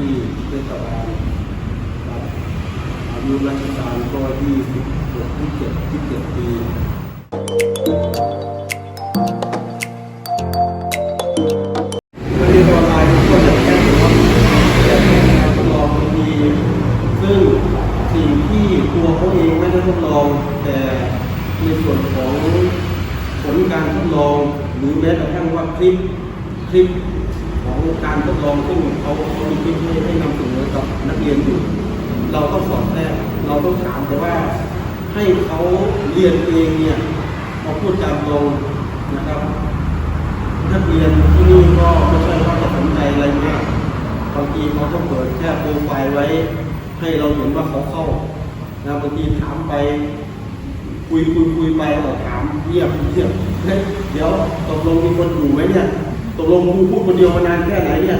ที่เทศบาลครับอายุราชการก็ที่สิบหกที่เจ็ดที่เจ็ดปีเรีออนไลน์ก็จะแค่ว่าจะเป็นการทดลองบางทีซึ่งสิ่งที่ตัวเขาเองไม่ได้ทดลอง แต่ในส่วนของผลการทดลอง หรือแม้กระทั่งว่าคลิปคลิป ของการทดลองซึ่งเขาเขามีคลิปให้ให้นำเสนอกับนักเรียนอยู่ เราต้องสอนแรกเราต้องถามแต่ว่าให้เขาเรียนเองเนี่ยมาพูดตามตรงนะครับ นักเรียนที่นี่ก็ไม่ใช่ว่าจะสนใจอะไรมากบางทีเขาต้องเปิดแค่โปรไฟล์ไว้ ให้เราเห็นว่าเขาเข้านะบางทีถามไป คุยคุยคุยไปเราถามเงียบเงียบเดี๋ยวตกลงมีคนอยู่ไหมเนี่ย กลงครูพูดคนเดียวมานานแค่ไหนเนี่ย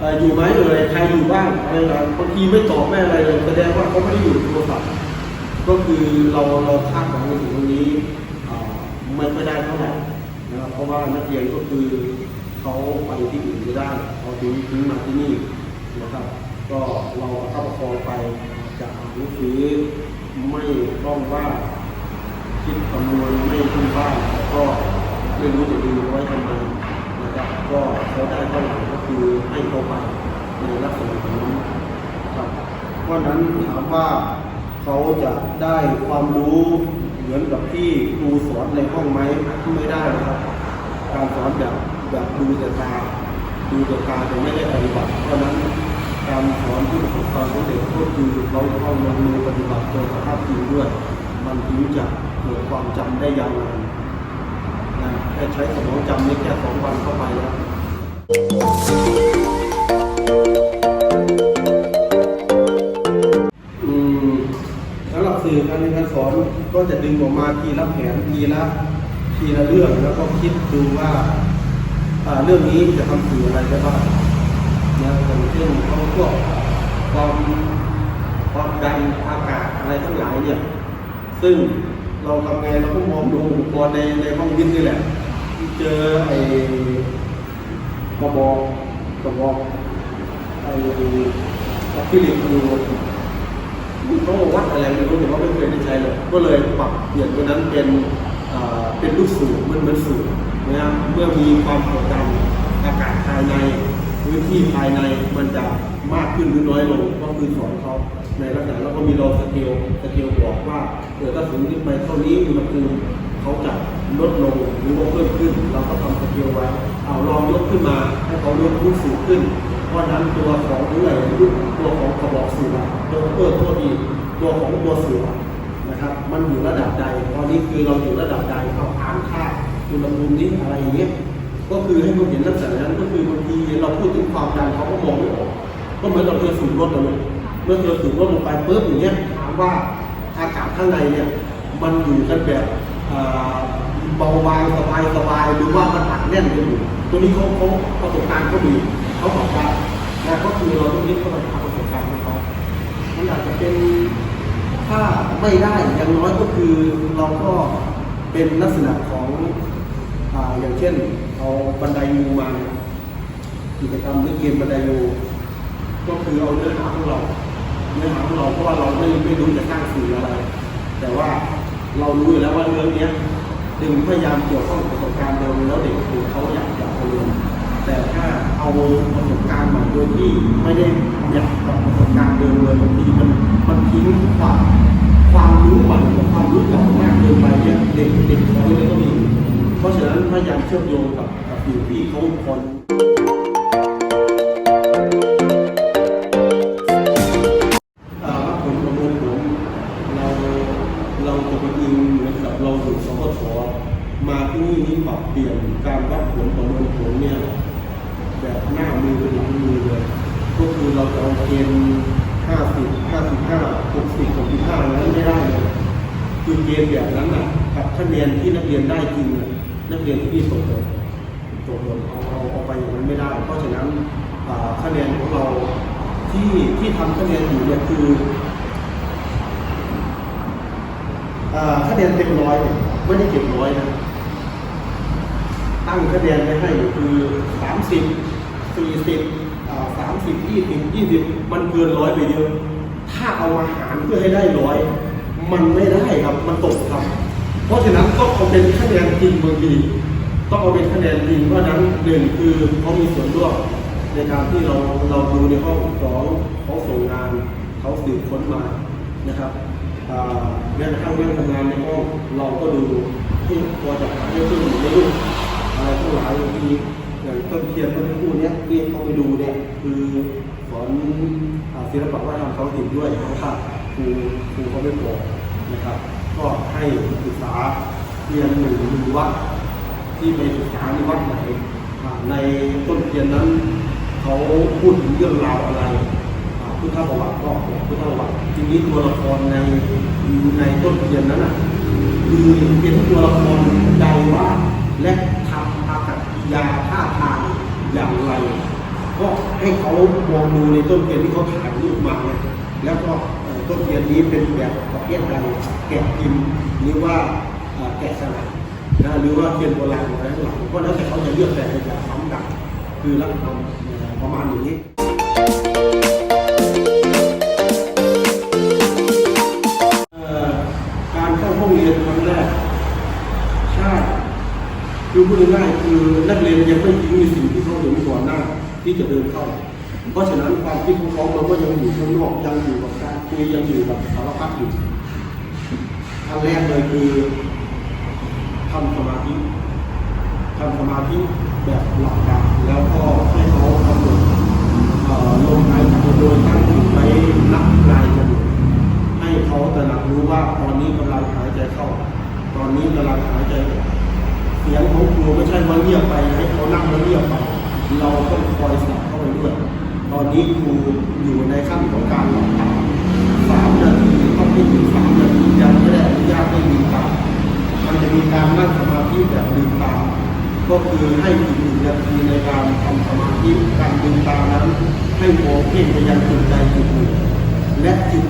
ออยู่ไหมเอ่ยใครอยู่บ้างอะไรต่างบางทีไม่ตอบไม่อะไรเลยแสดงว่าเขาไม่ได้อยู่โทรศัพท์ก็คือเราเราคาดหวังในสิ่งตรงนี้อ่าไม่ได้เท่าไหร่นะครับเพราะว่านักเรียนก็คือเขาไปที่อื่นไม่ได้เขาถึงถึงมาที่นี่นะครับ ก็เราเข้าประคองไปจะอ่านหนังสือไม่ต้องว่าคิดคำนวณไม่ทุ่มบ้านก็ไม่รู้จะดูไว้ทำไม ก็เขาได้เท่าไหร่ก็คือให้เขาไปในลักษณะของนั้นครับเพราะนั้นถามว่าเขาจะได้ความรู้เหมือนกับที่ครูสอนในห้องไหมไม่ได้นะครับการสอนแบบแบบดูแต่ตาดูแต่ตาแต่ไม่ได้ปฏิบัติเพราะนั้นการสอนที่ประสบความสำเร็จก็คือเราต้องลงมือปฏิบัติโดยสภาพจริงด้วย มันถึงจะเกิดความจำได้ยาวนาน นะแค่ใช้สมองจำนี่แค่สองวันเข้าไปแล้วอืมสำหรับสื่อการเรียนการสอนก็จะดึงออกมาทีละแผนทีละทีละเรื่องแล้วก็คิดดูว่าอ่าเรื่องนี้จะทำสื่ออะไรได้บ้างนะอย่างเช่นเขาพวกความความดันอากาศอะไรทั้งหลายเนี่ย ซึ่ง เราทำไงเราก็มองดูอุปกรณ์ในในห้องวิทย์นี่แหละเจอไอ้กระบอกกระบอกไอ้อะคริลิกอยู่เขาบอกวัดอะไรไม่รู้แต่ว่าไม่เคยได้ใช้เลยก็เลยปรับเปลี่ยนตัวนั้นเป็นอ่าเป็นลูกสูบมันเหมือนสูบนะเมื่อมีความกดดันอากาศภายใน พื้นที่ภายในมันจะมากขึ้นหรือน้อยลงก็คือสอนเขาในลักษณะแล้วก็มีโลสเกลสเกลบอกว่าเกิดถ้าสูงขึ้นไปเท่านี้อุณหภูมิเขาจะลดลงหรือว่าเพิ่มขึ้น เราก็ทำสเกลไว้ เอาลองยกขึ้นมาให้เขายกลูกสูงขึ้น เพราะนั้นตัวของเรื่อยตัวของกระบอกสูบอะตัวเพิ่มตัวอีกตัวของตัวสูบอนะครับ มันอยู่ระดับใด ตอนนี้คือเราอยู่ระดับใดเอาอ่านค่าอุณหภูมินี้อะไรอย่างเงี้ย ก็คือให้เขาเห็นลักษณะนั้นก็คือบางทีเราพูดถึงความดันเขาก็มองไม่ออกก็เหมือนเราเธอสูบรถเลยเมื่อเธอสูบรถลงไปปุ๊บอย่างเงี้ยถามว่าอากาศข้างในเนี่ยมันอยู่กันแบบเบาบางสบายสบายหรือว่ามันอัดแน่นกันอยู่ตัวนี้เขาเขาประสบการณ์เขามีเขาบอกว่านะก็คือเราต้องยึดเข้าไปทำประสบการณ์ของเขามันอาจจะเป็นถ้าไม่ได้อย่างน้อยก็คือเราก็เป็นลักษณะของออย่างเช่น เอาบันไดยูมากิจกรรมหรือเกมบันไดยูก็คือเอาเนื้อหาของเรา เนื้อหาของเราเพราะว่าเราไม่ไม่รู้จะสร้างสื่ออะไร แต่ว่าเรารู้อยู่แล้วว่าเรื่องนี้ดึงพยายามเกี่ยวข้องประสบการณ์เดิมแล้วเด็กคือเขาอยากจะเรียนแต่ถ้าเอาประสบการณ์ใหม่โดยที่ไม่ได้อยากกับประสบการณ์เดิมเลยบางทีมันมันทิ้งความความรู้ใหม่ความรู้เก่ามากเกินไปเนี่ยเด็กเด็กเขาเลยก็มี เพราะฉะนั้นพยายามเชื่อมโยงกับกับอยู่ที่เขาคน นักเรียนที่นี่ตกหล่นตกหล่นเอาเอาเอาไปอย่างนั้นไม่ได้ เพราะฉะนั้นคะแนนของเราที่ที่ทำคะแนนอยู่เนี่ยคือคะแนนเต็มร้อยไม่ได้เก็บร้อยนะตั้งคะแนนไว้ให้คือสามสิบสี่สิบสามสิบยี่สิบยี่สิบมันเกินร้อยไปเยอะถ้าเอาอาหารเพื่อให้ได้ร้อยมันไม่ได้ครับ มันตกครับ เพราะฉะนั้นต้องเอาเป็นคะแนนจริงบางทีต้องเอาเป็นคะแนนจริงเพราะฉะนั้นหนึ่งคือเขามีส่วนร่วมในการที่เราเราดูในห้องสองเขาส่งงานเขาสืบค้นมานะครับแม้กระทั่งเรื่องทำงานในห้องเราก็ดูที่พอจะหาได้ช่วยเหลือได้ด้วยอะไรทั้งหลายบางทีอย่างต้นเทียนต้นคู่เนี้ยที่เขาไปดูเนี่ยคือสอนศิลปะวัฒนธรรมท้องถิ่นด้วยเขาค่ะครูครูเขาไม่บอกนะครับ ก็ให้ศึกษาเรียนหนึ่งดูวัดที่ไปศึกษาในวัดไหนในต้นเทียนนั้นเขาพูดถึงเรื่องราวอะไรพุทธประวัติก็พุทธประวัติทีนี้ตัวละครในในต้นเทียนนั้นคือเป็นตัวละครใดว่าและทำอากับยาท่าทางอย่างไร ก็ให้เขามองดูในต้นเทียนที่เขาถ่ายรูปมาเนี่ยแล้วก็ ต้นเทียนนี้เป็นแบบประเภทใดแกะพิมพ์หรือว่าแกะสลักนะหรือว่าเทียนโบราณอะไรทั้งหลังก็แล้วแต่เขาจะเลือกแต่เป็นแบบซ้ำกันคือลักษณะประมาณอย่างนี้การเข้าห้องเรียนครั้งแรกใช่คือพูดง่ายคือนักเรียนยังไม่ทิ้งในสิ่งที่เขาเห็นก่อนหน้าที่จะเดินเข้า เพราะฉะนั้นความคิดของเขามันก็ยังอยู่ข้างนอกยังอยู่กับการ คุยยังอยู่กับสารพัดอยู่อันแรกเลยคือทำสมาธิทำสมาธิแบบหลับตาแล้วก็ให้เขากำหนดลมหายใจโดยตั้งจิตไว้นับลายจมูกให้เขาตระหนักรู้ว่าตอนนี้กำลังหายใจเข้า ตอนนี้กำลังหายใจออกเสียงของครูไม่ใช่ว่าเงียบไปให้เขานั่งแล้วเงียบไปเราต้องคอยสับเข้าไปด้วย ตอนนี้ครูอยู่ในขั้นของการหลับตาามนาทีต้องไม่ถึงสามนาทียังไม่ได้อนุญาตให้ลืมตามันจะมีการนั่งสมาธิแบบลืมตา ก็คือให้อีกหนึ่งนาทีในการทำสมาธิการลืมตานั้น ให้มองเพ่งไปยังจุดใดจุดหนึ่งและจิต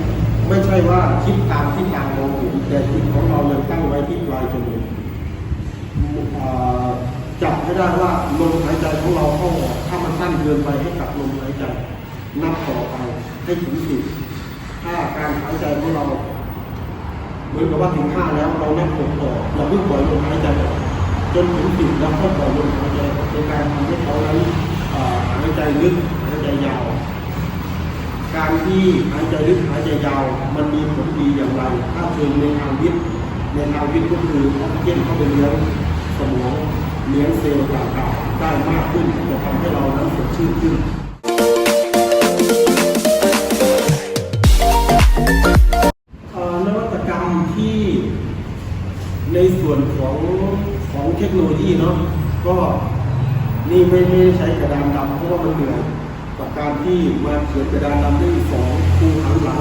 ไม่ใช่ว่าคิดตามที่ตามมองเห็นแต่จิตของเรายังตั้งไว้ที่ปลายจมูกจับให้ได้ว่าลมหายใจของเราเข้าออกถ้ามันสั้นเกินไปให้กลับลมหายใจนับต่อไปให้ถึงสิบ ถ้าการหายใจของเราเหมือนกับว่าถึงห้าแล้วเรานับหกต่ออย่าเพิ่งปล่อยลมหายใจออจนถึงสิบแล้วค่อยปล่อยลมหายใจออกเป็นการทำให้เขานั้นหายใจลึกหายใจยาว การที่หายใจลึกหายใจยาว มันมีผลดีอย่างไร ถ้าเชิงในทางวิทย์ในทางวิทย์ก็คือออกซิเจนเข้าไปเลี้ยงสมองเลี้ยงเซลล์ต่างๆได้มากขึ้นจะทำให้เรานั้นสดชื่นขึ้น เทคโนโลยีเนาะก็นี่ไม่ไม่ใช้กระดานดำเพราะว่ามันเหนื่อยกับการที่มาเขียนกระดานดำด้วยสองครูหันหลัง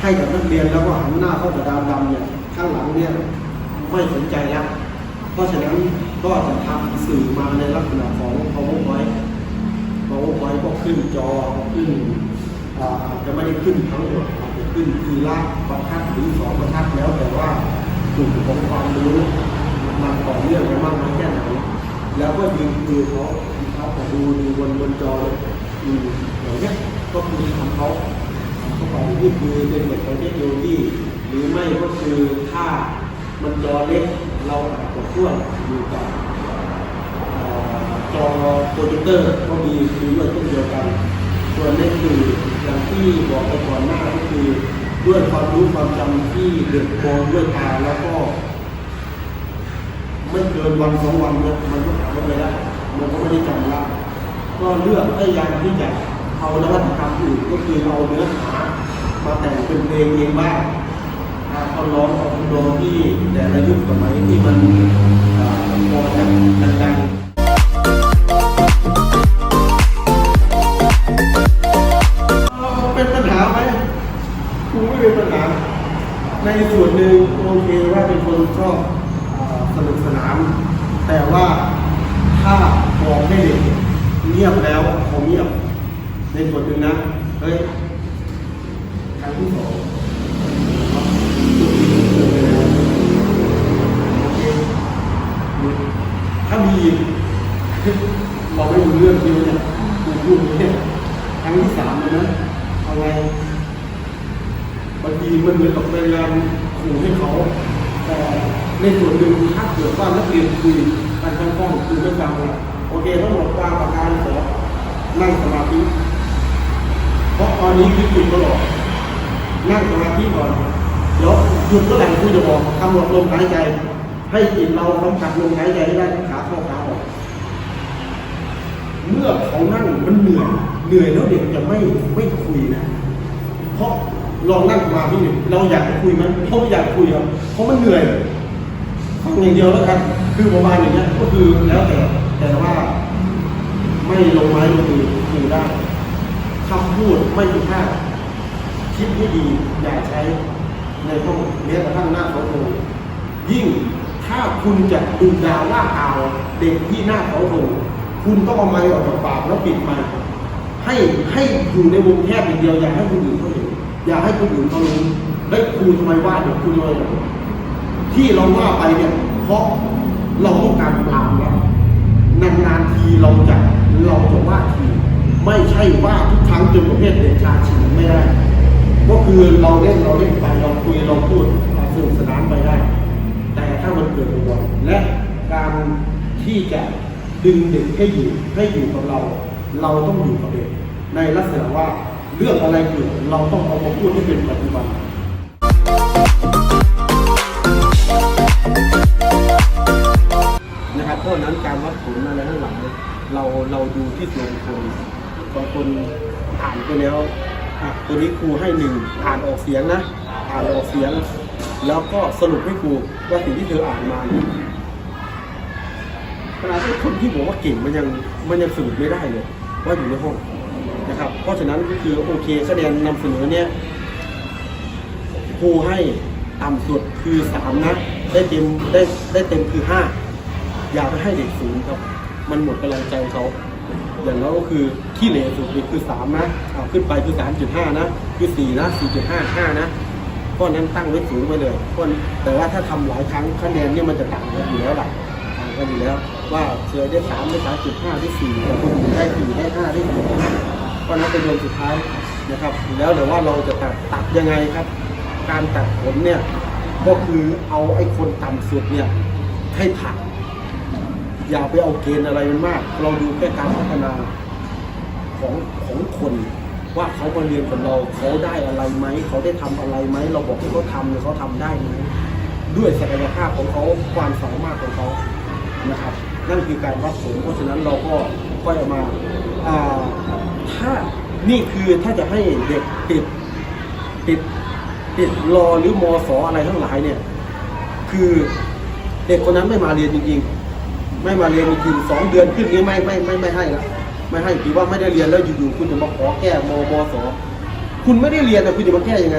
ให้กับนักเรียนแล้วก็หันหน้าเข้ากระดานดำเนี่ยข้างหลังเนี่ยไม่สนใจแล้วเพราะฉะนั้นก็จะทำสื่อมาในลักษณะของ PowerPoint PowerPoint ก็ขึ้นจอขึ้นอาอาจจะไม่ได้ขึ้นทั้งหมดอาจจะขึ้นทีละบรรทัดหรือสองบรรทัดแล้วแต่ว่ากลุ่มของความรู้ มันต่อเนื่องกันมากน้อยแค่ไหนแล้วก็ยิงคือเขาเขาแต่ดูดูบนบนจอเลยอืมอย่างเนี้ยก็คือทำเขาเขาไปนี่คือเป็นเหมือนของเทคโนโลยีหรือไม่ก็คือถ้ามันจอเล็กเราอาจจะพ่วงอยู่กับจอโปรเจคเตอร์ก็มีมีด้วยเช่นเดียวกัน ส่วนนี้คืออย่างที่บอกไปก่อนหน้าก็คือด้วยความรู้ความจำที่เดือดโกนด้วยตาแล้วก็ ไม่เกินวันสองวันเนี่ยมันก็หาไม่ได้มันก็ไม่ได้จำละก็เลือกพยายามที่จะเอานวัตกรรมอื่นก็คือเอาเนื้อหามาแต่งเป็นเพลงเองบ้างเอาเขาร้องเอาทำนองที่แต่ละยุคสมัยที่มันพอจะดังๆเป็นปัญหาไหมครูไม่เป็นปัญหา ในส่วนหนึ่งโอเคว่าเป็นคนชอบ แต่ว่าถ้าบอกไม่เด็กเงียบแล้วเขาเงียบ ในส่วนหนึ่งนะ เฮ้ยครั้งที่สองถ้ามีบอกไม่รู้เรื่องที่มันจะถูกพูดเนี่ยครั้งที่สามเลยนะอะไรบางทีมันเหมือนกับพยายามขู่ให้เขา แต่ในส่วนหนึ่งถ้าเกิดว่านักเรียนคุยกันข้างคือไม่ฟังเนี่ยโอเคต้องหมดวางปากการขอนั่งสมาธิเพราะตอนนี้คือคุยตลอดนั่งสมาธิก่อนเดี๋ยวหยุดเมื่อไหร่ครูจะบอกกำหนดลมหายใจ ให้จิตเราสัมผัสลมหายใจได้ขาเข้าขาออกเมื่อเขานั่งมันเหนื่อยเหนื่อยแล้วเด็กจะไม่ไม่คุยนะ เพราะ ลองนั่งสมาธิหนึ่งเราอยากจะคุยไหมเขาไม่อยากคุยครับเพราะมันเหนื่อยฟังอย่างเดียวแล้วกันคือประมาณอย่างเงี้ยก็คือแล้วแต่แต่ว่า ไม่ลงไม้ลงมือคุยได้คำพูดไม่สุภาคิดให้ดีอย่าใช้ในห้องแม้กระทั่งหน้าเขาโตยิ่งถ้าคุณจะดูดาว่ากล่าวเด็กที่หน้าเขาโตคุณต้องเอาไม้ออกจากปากแล้วปิดไม้ให้ให้อยู่ในวงแคบอย่างเดียวอย่าให้คนอื่นเขาเห็น อย่าให้คนอื่นเขารู้ได้ครูทำไมว่าเด็กครูทำไมที่เราว่าไปเนี่ยเพราะเราต้องการปราบแล้วนานๆทีเราจะเราจะว่าทีไม่ใช่ว่าทุกครั้งจนประเภทเด็กชาฉีไม่ได้ ก็คือเราเล่นเราเล่นไปเราคุยเราพูดสนุกสนานไปได้ แต่ถ้ามันเกิดบ่อยและการที่จะดึงเด็กให้อยู่ให้อยู่กับเรา เราต้องอยู่กับเด็กในลักษณะว่า เรื่องอะไรเกิดเราต้องเอามาพูดให้เป็นปัจจุบันนะครับเพราะฉะนั้นการวัดผลอะไรทั้งหลายเราเราดูที่ตัวบุคคลบางคนอ่านไปแล้วอะตัวนี้ครูให้หนึ่งอ่านออกเสียงนะอ่านออกเสียง แล้วก็สรุปให้ครูว่าสิ่งที่เธออ่านมาเนี่ยขนาดที่คนที่บอกว่าเก่งมันยังมันยังสรุปไม่ได้เลยว่าอยู่ในห้อง นะครับ เพราะฉะนั้นคือโอเคคะแนนนำเสนอเนี่ยครูให้ต่ำสุดคือสามนะได้เต็มได้ได้เต็มคือห้าอย่าไปให้เด็กศูนย์ครับ มันหมดกำลังใจเขาอย่างน้อยก็คือขี้เหร่สุดนี่คือสามนะเอาขึ้นไปคือสามจุดห้านะคือสี่นะสี่จุดห้าห้านะเพราะฉะนั้นตั้งไว้ศูนย์ไว้เลยเพราะแต่ว่าถ้าทำหลายครั้งคะแนนเนี่ยมันจะต่างกันอยู่แล้วล่ะต่างกันอยู่แล้ว ว่าเชยได้สามได้สามจุดห้าได้สี่แต่คนอื่นได้สี่ได้ห้าได้หก เพราะฉะนั้นเป็นโยนสุดท้ายนะครับ แล้วเดี๋ยวว่าเราจะตัดตัดยังไงครับ การตัดผลเนี่ยก็คือเอาไอ้คนต่ำสุดเนี่ยให้ผ่านอย่าไปเอาเกณฑ์อะไรมันมาก เราดูแค่การพัฒนาของของคนว่าเขามาเรียนกับเราเขาได้อะไรไหมเขาได้ทำอะไรไหมเราบอกให้เขาทำเนี่ยเขาทำได้ไหมด้วยศักยภาพของเขาความสามารถของเขานะครับ นั่นคือการวัดผลเพราะฉะนั้นเราก็ก็จะมา ถ้านี่คือถ้าจะให้เด็กติดติดติดรอหรือมอสออะไรทั้งหลายเนี่ย คือเด็กคนนั้นไม่มาเรียนจริงๆ ไม่มาเรียนจริงสองเดือนขึ้นนี้ไม่ไม่ไม่ไม่ให้ละไม่ให้ถือว่าไม่ได้เรียนแล้วอยู่ๆคุณจะมาขอแก้มมสอคุณไม่ได้เรียนแต่คุณจะมาแก้ยังไง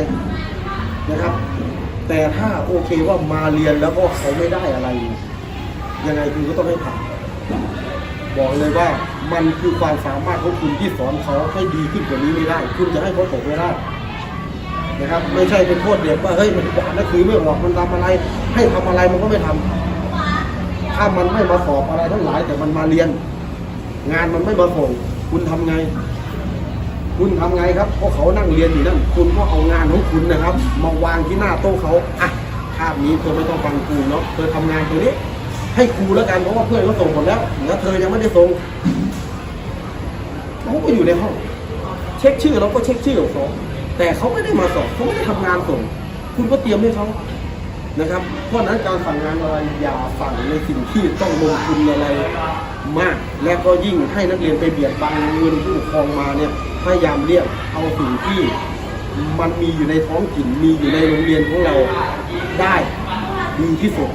นะครับ แต่ถ้าโอเคว่ามาเรียนแล้วก็เขาไม่ได้อะไร ยังไงคุณก็ต้องให้ผ่าน บอกเลยว่ามันคือความสามารถของคุณที่สอนเขาให้ดีขึ้นกว่านี้ไม่ได้ คุณจะให้เขาตกไม่ได้นะครับไม่ใช่เป็นโทษเด็กว่าเฮ้ยมันอ่านหนังสือไม่ออกมันทำอะไร ให้ทำอะไรมันก็ไม่ทำถ้ามันไม่มาสอบอะไรทั้งหลาย แต่มันมาเรียน งานมันไม่มาส่งคุณทำไง คุณทำไงครับเพราะเขานั่งเรียนอยู่นั่นคุณก็เอางานของคุณนะครับ มาวางที่หน้าโต๊ะเขาอะภาพนี้เธอไม่ต้องฟังครูเนาะเธอทำงานตัวนี้ ให้ครูแล้วกันเพราะว่าเพื่อนเขาส่งหมดแล้วแล้วเธอยังไม่ได้ส่งเขาก็อยู่ในห้อง เช็คชื่อเราก็เช็คชื่อของเขาแต่เขาไม่ได้มาสอบเขาไม่ได้ทำงานส่ง คุณก็เตรียมให้เขานะครับ เพราะฉะนั้นการสั่งงานอะไรอย่าสั่งในสิ่งที่ต้องลงทุนอะไรมาก และก็ยิ่งให้นักเรียนไปเบียดบังเงินผู้ปกครองมาเนี่ยพยายามเรียกเอาสิ่งที่มันมีอยู่ในท้องถิ่นมีอยู่ในโรงเรียนของเราได้ดีที่สุด